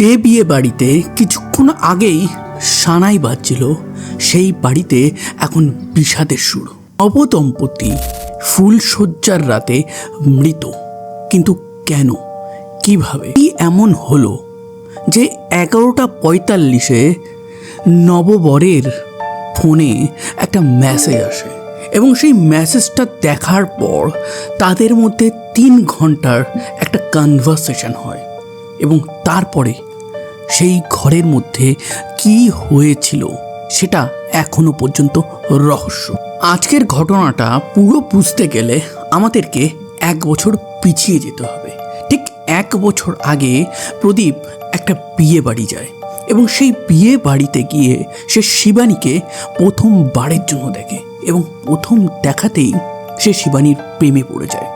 যে বিয়ে বাড়িতে কিছুক্ষণ আগেই সানাই বাজছিল। সেই বাড়িতে এখন বিষাদের সুর নবদম্পতি ফুলশয্যার রাতে মৃত। কিন্তু কেন? কীভাবে? কি এমন হলো যে এগারোটা পঁয়তাল্লিশে নববরের ফোনে একটা মেসেজ আসে এবং সেই মেসেজটা দেখার পর তাদের মধ্যে তিন ঘণ্টার একটা কনভারসেশন হয় এবং তারপরে সেই ঘরের মধ্যে কি হয়েছিল সেটা এখনও পর্যন্ত রহস্য। আজকের ঘটনাটা পুরো বুঝতে গেলে আমাদেরকে এক বছর পিছিয়ে যেতে হবে। ঠিক এক বছর আগে প্রদীপ একটা বিয়ে বাড়ি যায় এবং সেই বিয়ে বাড়িতে গিয়ে সে শিবানীকে প্রথম বারের জন্য দেখে এবং প্রথম দেখাতেই সে শিবানীর প্রেমে পড়ে যায়।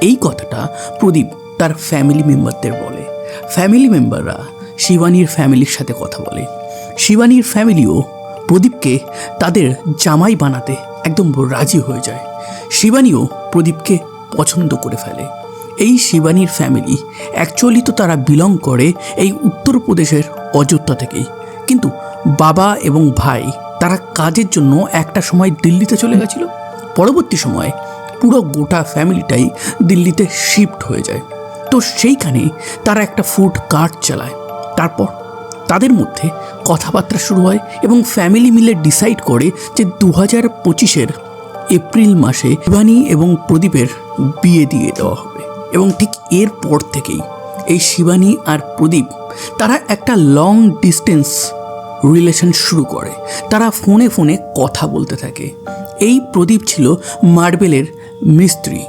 এই কথাটা প্রদীপ তার ফ্যামিলি মেম্বারদের বলে। ফ্যামিলি মেম্বাররা শিবানীর ফ্যামিলির সাথে কথা বলে। শিবানীর ফ্যামিলিও প্রদীপকে তাদের জামাই বানাতে একদম রাজি হয়ে যায়। শিবানীও প্রদীপকে পছন্দ করে ফেলে। এই শিবানীর ফ্যামিলি অ্যাকচুয়ালি তো তারা বিলং করে এই উত্তরপ্রদেশের অযোধ্যা থেকেই। কিন্তু বাবা এবং ভাই তারা কাজের জন্য একটা সময় দিল্লিতে চলে গেছিল। পরবর্তী সময়ে পুরো গোটা ফ্যামিলিটাই দিল্লিতে শিফট হয়ে যায়। তো সেইখানে তারা একটা ফুড কার্ট চালায়। তারপর তাদের মধ্যে কথাবার্তা শুরু হয় এবং ফ্যামিলি মিলে ডিসাইড করে যে দু হাজার পঁচিশের এপ্রিল মাসে শিবানী এবং প্রদীপের বিয়ে দিয়ে দেওয়া হবে। এবং ঠিক এরপর থেকেই এই শিবানী আর প্রদীপ, তারা একটা লং ডিস্টেন্স রিলেশন শুরু করে। তারা ফোনে ফোনে কথা বলতে থাকে। এই প্রদীপ ছিল মার্বেলের মিস্ত্রি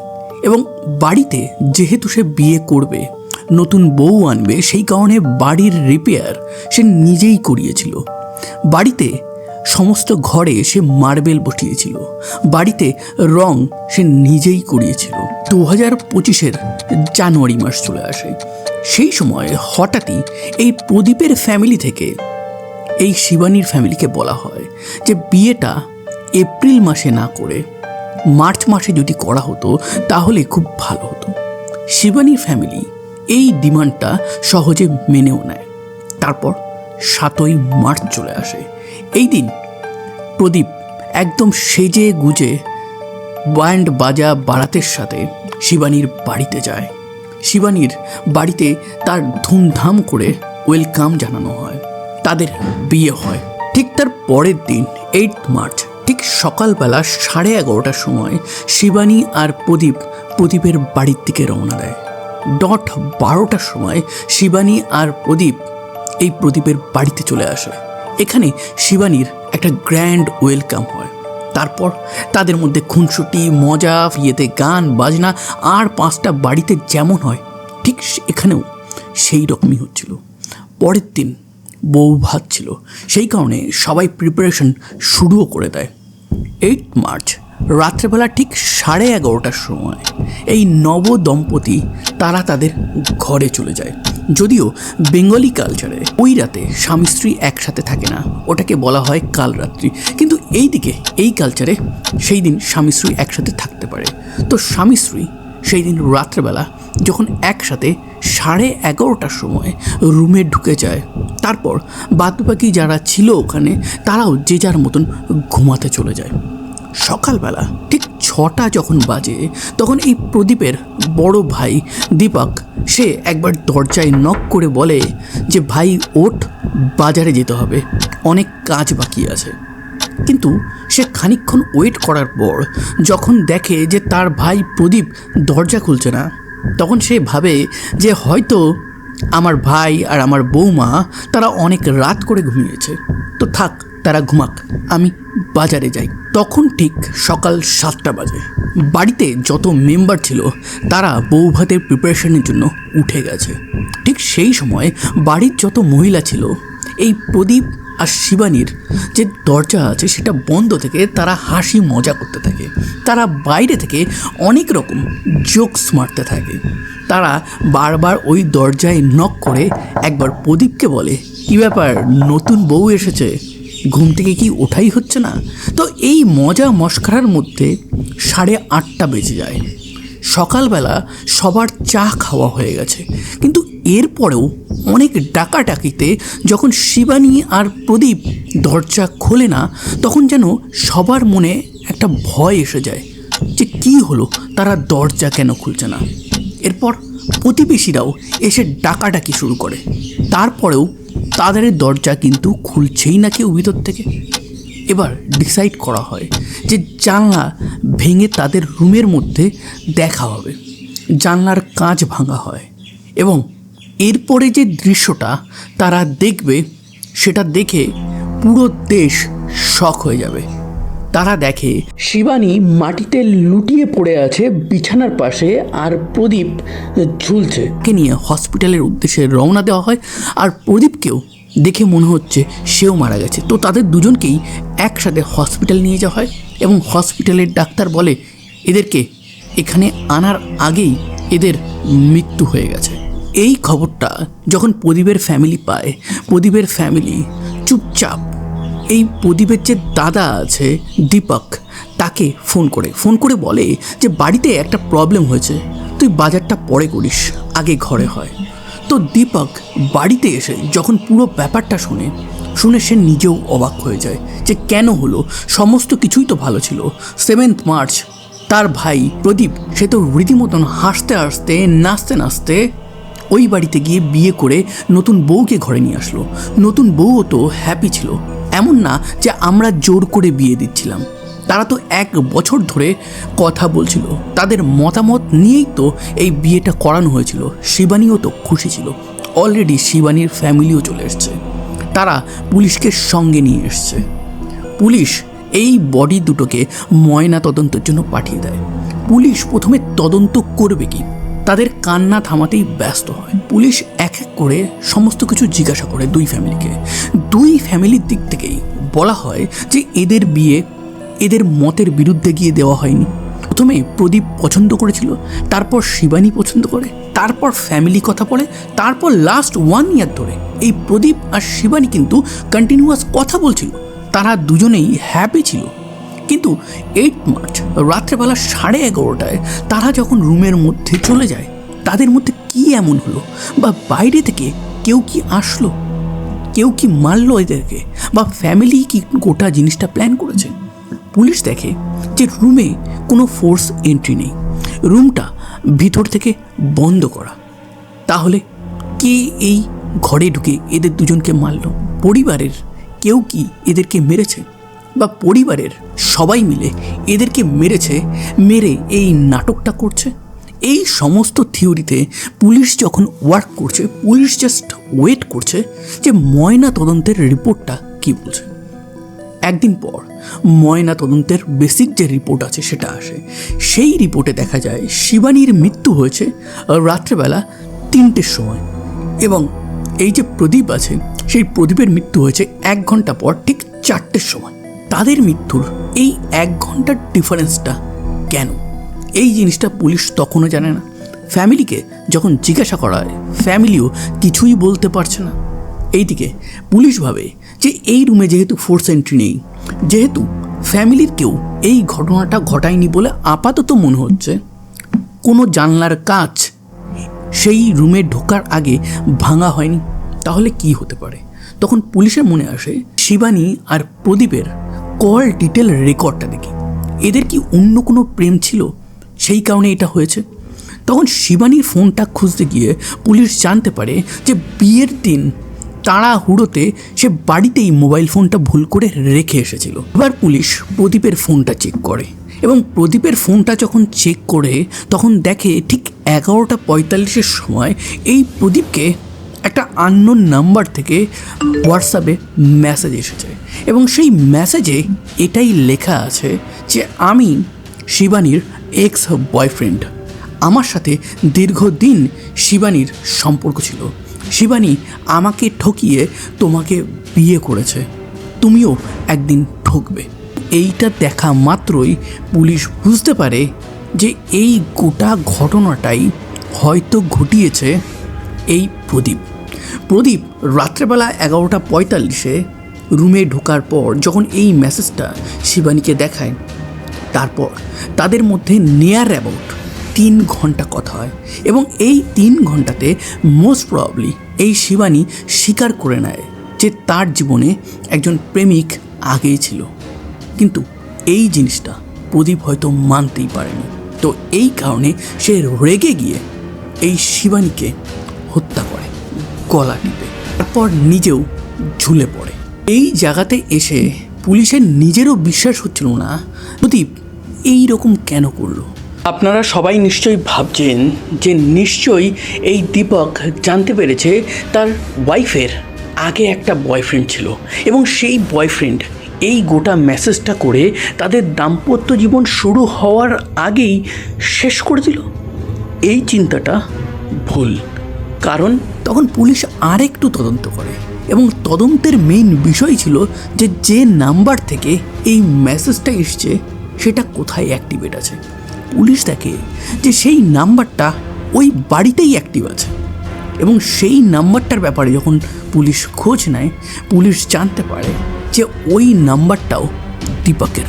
এবং বাড়িতে যেহেতু সে বিয়ে করবে নতুন বউ আনবে, সেই কারণে বাড়ির রিপেয়ার সে নিজেই করিয়েছিল। বাড়িতে সমস্ত ঘরে সে মার্বেল বসিয়েছিল। বাড়িতে রং সে নিজেই করিয়েছিল। দু হাজার পঁচিশের জানুয়ারি মাস চলে আসে। সেই সময় হঠাৎই এই প্রদীপের ফ্যামিলি থেকে, এই শিবানীর ফ্যামিলিকে বলা হয় যে, বিয়েটা এপ্রিল মাসে না করে মার্চ মাসে যদি করা হতো, তাহলে খুব ভালো হতো। শিবানীর ফ্যামিলি এই ডিমান্ডটা সহজে মেনেও নেয়। তারপর সাতই মার্চ চলে আসে। এই দিন প্রদীপ একদম সেজে গুজে ব্যান্ড বাজা বারাতের সাথে শিবানীর বাড়িতে যায়। শিবানীর বাড়িতে তার ধুমধাম করে ওয়েলকাম জানানো হয়। তাদের বিয়ে হয়। ঠিক তার পরের দিন, এইট মার্চ, ঠিক সকালবেলা সাড়ে এগারোটার সময় শিবানী আর প্রদীপ প্রদীপের বাড়ির দিকে রওনা দেয়। ডট বারোটার সময় শিবানী আর প্রদীপ এই প্রদীপের বাড়িতে চলে আসে। এখানে শিবানীর একটা গ্র্যান্ড ওয়েলকাম হয়। তারপর তাদের মধ্যে খুনসুটি, মজা, ইয়েতে গান, বাজনা আর পাঁচটা বাড়িতে যেমন হয়, ঠিক এখানেও সেই রকমই হচ্ছিল। পরের দিন বউ ভাত ছিল। সেই কারণে সবাই প্রিপারেশন শুরুও করে দেয়। এইট মার্চ রাত্রেবেলা ঠিক সাড়ে এগারোটার সময় এই নব দম্পতি, তারা তাদের ঘরে চলে যায়। যদিও বেঙ্গলি কালচারে ওই রাতে স্বামী স্ত্রী একসাথে থাকে না, ওটাকে বলা হয় কালরাত্রি। কিন্তু এই দিকে এই কালচারে সেই দিন স্বামী স্ত্রী একসাথে থাকতে পারে। তো স্বামী স্ত্রী সেই দিন রাত্রেবেলা যখন একসাথে সাড়ে এগারোটার সময় রুমে ঢুকে যায়, তারপর বাদবাকি যারা ছিল ওখানে, তারাও যে যার মতন ঘুমাতে চলে যায়। সকালবেলা ঠিক ছটা যখন বাজে, তখন এই প্রদীপের বড় ভাই দীপক, সে একবার দরজায় নক করে বলে যে, ভাই, ওঠ, বাজারে যেতে হবে। অনেক কাজ বাকি আছে। কিন্তু সে খানিকক্ষণ ওয়েট করার পর যখন দেখে যে, তার ভাই প্রদীপ দরজা খুলছে না, তখন সে ভাবে যে, হয়তো আমার ভাই আর আমার বৌমা, তারা অনেক রাত করে ঘুমিয়েছে। তো থাক, তারা ঘুমাক, আমি বাজারে যাই। তখন ঠিক সকাল সাতটা বাজে। বাড়িতে যত মেম্বার ছিল, তারা বউ ভাতের প্রিপারেশনের জন্য উঠে গেছে। ঠিক সেই সময় বাড়ির যত মহিলা ছিল, এই প্রদীপ আর শিবানীর যে দরজা আছে, সেটা বন্ধ থেকে তারা হাসি মজা করতে থাকে। তারা বাইরে থেকে অনেক রকম জোকস মারতে থাকে। তারা বারবার ওই দরজায় নক করে একবার প্রদীপকে বলে, কী ব্যাপার? নতুন বউ এসেছে? ঘুম থেকে কি ওঠাই হচ্ছে না? তো এই মজা মস্করার মধ্যে সাড়ে আটটা বেজে যায়। সকালবেলা সবার চা খাওয়া হয়ে গেছে। কিন্তু এরপরেও অনেক ডাকাডাকিতে যখন শিবানী আর প্রদীপ দরজা খোলে না, তখন যেন সবার মনে একটা ভয় এসে যায় যে কি হলো? তারা দরজা কেন খুলছে না? এরপর প্রতিবেশীরাও এসে ডাকাডাকি শুরু করে। তারপরেও তাদের দরজা কিন্তু খুলছেই না কেউ ভিতর থেকে। এবার ডিসাইড করা হয় যে জানলা ভেঙে তাদের রুমের মধ্যে দেখা হবে। জানলার কাঁচ ভাঙা হয় এবং এরপরে যে দৃশ্যটা তারা দেখবে, সেটা দেখে পুরো দেশ শখ হয়ে যাবে। তারা দেখে। শিবানী মাটিতে লুটিয়ে পড়ে আছে বিছানার পাশে আর প্রদীপ ঝুলছে। কে নিয়ে হসপিটালের উদ্দেশ্যে রওনা দেওয়া হয় আর প্রদীপকেও দেখে মনে হচ্ছে সেও মারা গেছে। তো তাদের দুজনকেই একসাথে হসপিটাল নিয়ে যাওয়া হয় এবং হসপিটালের ডাক্তার বলে এদেরকে এখানে আনার আগেই এদের মৃত্যু হয়ে গেছে। এই খবরটা যখন প্রদীপের ফ্যামিলি পায় প্রদীপের ফ্যামিলি চুপচাপ এই প্রদীপের যে দাদা আছে, দীপক, তাকে ফোন করে। ফোন করে বলে যে, বাড়িতে একটা প্রবলেম হয়েছে। তুই বাজারটা পরে করিস, আগে ঘরে হয়। তো দীপক বাড়িতে এসে যখন পুরো ব্যাপারটা শুনে শুনে সে নিজেও অবাক হয়ে যায় যে, কেন হলো? সমস্ত কিছুই তো ভালো ছিল। সেভেন্থ মার্চ তার ভাই প্রদীপ, সে তো রীতিমতন হাসতে হাসতে, নাচতে নাচতে ওই বাড়িতে গিয়ে বিয়ে করে নতুন বউকে ঘরে নিয়ে আসলো। নতুন বউও তো হ্যাপি ছিল। এমন না যে আমরা জোর করে বিয়ে দিচ্ছিলাম। তারা তো এক বছর ধরে কথা বলছিল। তাদের মতামত নিয়েই তো এই বিয়েটা করানো হয়েছিল। শিবানীও তো খুশি ছিল। অলরেডি শিবানীর ফ্যামিলিও চলে এসছে। তারা পুলিশকে সঙ্গে নিয়ে এসছে। পুলিশ এই বডি দুটোকে ময়না তদন্তের জন্য পাঠিয়ে দেয়। পুলিশ প্রথমে তদন্ত করবে কি? তাদের কান্না থামাতেই ব্যস্ত হয়। পুলিশ এক এক করে সমস্ত কিছু জিজ্ঞাসা করে দুই ফ্যামিলিকে। দুই ফ্যামিলির দিক থেকেই বলা হয় যে এদের বিয়ে এদের মতের বিরুদ্ধে গিয়ে দেওয়া হয়নি। প্রথমে প্রদীপ পছন্দ করেছিল, তারপর শিবানী পছন্দ করে, তারপর ফ্যামিলি কথা পড়ে তারপর লাস্ট ওয়ান ইয়ার ধরে এই প্রদীপ আর শিবানী কিন্তু কন্টিনিউয়াস কথা বলছিল। তারা দুজনেই হ্যাপি ছিল। কিন্তু এইট মার্চ, রাত্রেবেলা সাড়ে এগারোটায় তারা যখন রুমের মধ্যে চলে যায়, তাদের মধ্যে কি এমন হলো? বা বাইরে থেকে কেউ কি আসলো? কেউ কি মারলো এদেরকে? বা ফ্যামিলি কি গোটা জিনিসটা প্ল্যান করেছে? পুলিশ দেখে যে রুমে কোনো ফোর্স এন্ট্রি নেই। রুমটা ভিতর থেকে বন্ধ করা। তাহলে কে এই ঘরে ঢুকে এদের দুজনকে মারল? পরিবারের কেউ কি এদেরকে মেরেছে? বা পরিবারের সবাই মিলে এদেরকে মেরেছে, মেরে এই নাটকটা করছে। এই সমস্ত থিওরিতে পুলিশ যখন ওয়ার্ক করছে, পুলিশ জাস্ট ওয়েট করছে যে ময়না তদন্তের রিপোর্টটা কী বলছে। একদিন পর ময়না তদন্তের বেসিক যে রিপোর্ট আছে সেটা আসে। সেই রিপোর্টে দেখা যায় শিবানীর মৃত্যু হয়েছে রাত্রেবেলা তিনটের সময় এবং এই যে প্রদীপ আছে, সেই প্রদীপের মৃত্যু হয়েছে এক ঘণ্টা পর ঠিক চারটের সময়। তাদের মৃত্যুর এই এক ঘণ্টার ডিফারেন্সটা কেন? এই জিনিসটা পুলিশ তখনও জানে না। ফ্যামিলিকে যখন জিজ্ঞাসা করা হয়, ফ্যামিলিও কিছুই বলতে পারছে না। এইদিকে পুলিশ ভাবে যে এই রুমে যেহেতু ফোর্স এন্ট্রি নেই, যেহেতু ফ্যামিলির কেউ এই ঘটনাটা ঘটায়নি বলে আপাতত মনে হচ্ছে, কোনো জানলার কাজ সেই রুমে ঢোকার আগে ভাঙা হয়নি। তাহলে কি হতে পারে? তখন পুলিশের মনে আসে, শিবানী আর প্রদীপের কল ডিটেল রেকর্ডটা দেখি। এদের কি অন্য কোনো প্রেম ছিল? সেই কারণে এটা হয়েছে। তখন শিবানীর ফোনটা খুঁজতে গিয়ে পুলিশ জানতে পারে যে বিয়ের দিন তাড়াহুড়োতে সে বাড়িতেই মোবাইল ফোনটা ভুল করে রেখে এসেছিল। এবার পুলিশ প্রদীপের ফোনটা চেক করে এবং প্রদীপের ফোনটা যখন চেক করে তখন দেখে ঠিক এগারোটা পঁয়তাল্লিশের সময় এই প্রদীপকে একটা আননোন নাম্বার থেকে হোয়াটসঅ্যাপে মেসেজ এসেছে। এবং সেই মেসেজে এটাই লেখা আছে যে আমি শিবানীর এক্স বয়ফ্রেন্ড আমার সাথে দীর্ঘদিন শিবানীর সম্পর্ক ছিল। শিবানী আমাকে ঠকিয়ে তোমাকে বিয়ে করেছে। তুমিও একদিন ঠকবে। এইটা দেখা মাত্রই পুলিশ বুঝতে পারে যে এই গোটা ঘটনাটাই হয়তো ঘটিয়েছে এই প্রদীপ। প্রদীপ রাত্রেবেলা এগারোটা পঁয়তাল্লিশে রুমে ঢোকার পর যখন এই মেসেজটা শিবানীকে দেখায়, তারপর তাদের মধ্যে নেয়ার অ্যাবাউট তিন ঘণ্টা কথা হয় এবং এই তিন ঘন্টাতে মোস্ট প্রবাবলি এই শিবানী স্বীকার করে নেয় যে তার জীবনে একজন প্রেমিক আগেই ছিল। কিন্তু এই জিনিসটা প্রদীপ হয়তো মানতেই পারেনি। তো এই কারণে সে রেগে গিয়ে এই শিবানীকে হত্যা গলা টিপে, তারপর নিজেও ঝুলে পড়ে। এই জায়গাতে এসে পুলিশের নিজেরও বিশ্বাস হচ্ছিল না, প্রদীপ এই রকম কেন করল? আপনারা সবাই নিশ্চয়ই ভাবছেন যে নিশ্চয়ই এই দীপক জানতে পেরেছে তার ওয়াইফের আগে একটা বয়ফ্রেন্ড ছিল এবং সেই বয়ফ্রেন্ড এই গোটা মেসেজটা করে তাদের দাম্পত্য জীবন শুরু হওয়ার আগেই শেষ করে দিল। এই চিন্তাটা ভুল। কারণ তখন পুলিশ আরেকটু তদন্ত করে। এবং তদন্তের মেইন বিষয় ছিল যে যে নাম্বার থেকে এই মেসেজটা এসছে, সেটা কোথায় অ্যাক্টিভেট আছে। পুলিশ দেখে যে, সেই নাম্বারটা ওই বাড়িতেই অ্যাক্টিভ আছে। এবং সেই নাম্বারটার ব্যাপারে যখন পুলিশ খোঁজ নেয়, পুলিশ জানতে পারে যে, ওই নাম্বারটাও দীপকের।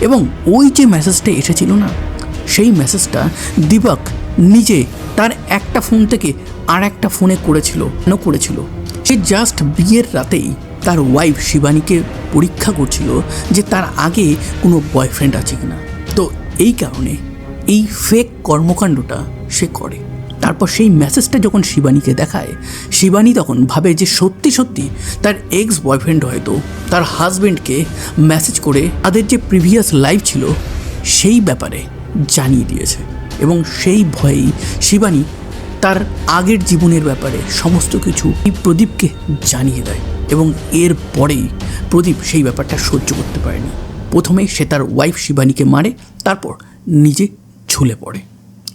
এবং ওই যে মেসেজটা এসেছিল না, সেই মেসেজটা দীপক নিজে তার একটা ফোন থেকে আর একটা ফোনে করেছিল, কেন করেছিল? সে জাস্ট বিয়ের রাতেই তার ওয়াইফ শিবানীকে পরীক্ষা করছিল যে তার আগে কোনো বয়ফ্রেন্ড আছে কিনা। তো এই কারণে এই ফেক কর্মকাণ্ডটা সে করে। তারপর সেই মেসেজটা যখন শিবানীকে দেখায়, শিবানী তখন ভাবে যে সত্যি সত্যি তার এক্স বয়ফ্রেন্ড হয়তো তার হাজবেন্ডকে মেসেজ করে তাদের যে প্রিভিয়াস লাইফ ছিল, সেই ব্যাপারে জানিয়ে দিয়েছে। এবং সেই ভয়েই শিবানী তার আগের জীবনের ব্যাপারে সমস্ত কিছু প্রদীপকে জানিয়ে দেয় এবং এর পরেই প্রদীপ সেই ব্যাপারটা সহ্য করতে পারেনি প্রথমে সে তার ওয়াইফ শিবানীকে মারে, তারপর নিজে ঝুলে পড়ে।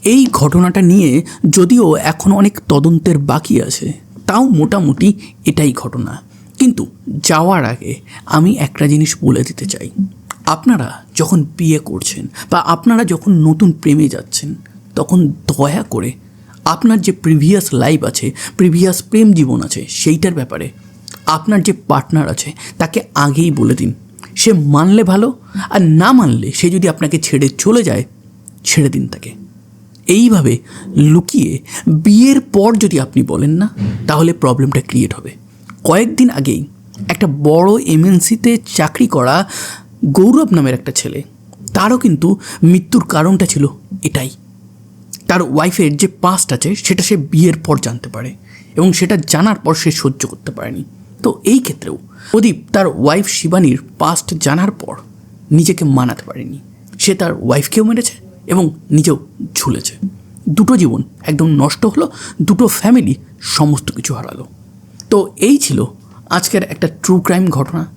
এই ঘটনাটা নিয়ে যদিও এখন অনেক তদন্তের বাকি আছে, তাও মোটামুটি এটাই ঘটনা। কিন্তু যাওয়ার আগে আমি একটা জিনিস বলে দিতে চাই। আপনারা যখন বিয়ে করছেন বা আপনারা যখন নতুন প্রেমে যাচ্ছেন, তখন দয়া করে আপনার যে প্রিভিয়াস লাইফ আছে প্রিভিয়াস প্রেম জীবন আছে, সেইটার ব্যাপারে আপনার যে পার্টনার আছে, তাকে আগেই বলে দিন। সে মানলে ভালো, আর না মানলে সে যদি আপনাকে ছেড়ে চলে যায়, ছেড়ে দিন তাকে। এইভাবে লুকিয়ে বিয়ের পর যদি আপনি বলেন না, তাহলে প্রবলেমটা ক্রিয়েট হবে। কয়েকদিন আগেই একটা বড় এমএনসিতে চাকরি করা গৌরব নামের একটা ছেলে। তারও কিন্তু মৃত্যুর কারণটা ছিল এটাই। তার ওয়াইফের যে পাস্ট আছে, সেটা সে বিয়ের পর জানতে পারে এবং সেটা জানার পর সে সহ্য করতে পারেনি। তো এই ক্ষেত্রেও প্রদীপ তার ওয়াইফ শিবানীর পাস্ট জানার পর নিজেকে মানাতে পারেনি। সে তার ওয়াইফকেও মেরেছে এবং নিজেও ঝুলেছে। দুটো জীবন একদম নষ্ট হলো, দুটো ফ্যামিলি সমস্ত কিছু হারালো। তো এই ছিল আজকের একটা ট্রু ক্রাইম ঘটনা।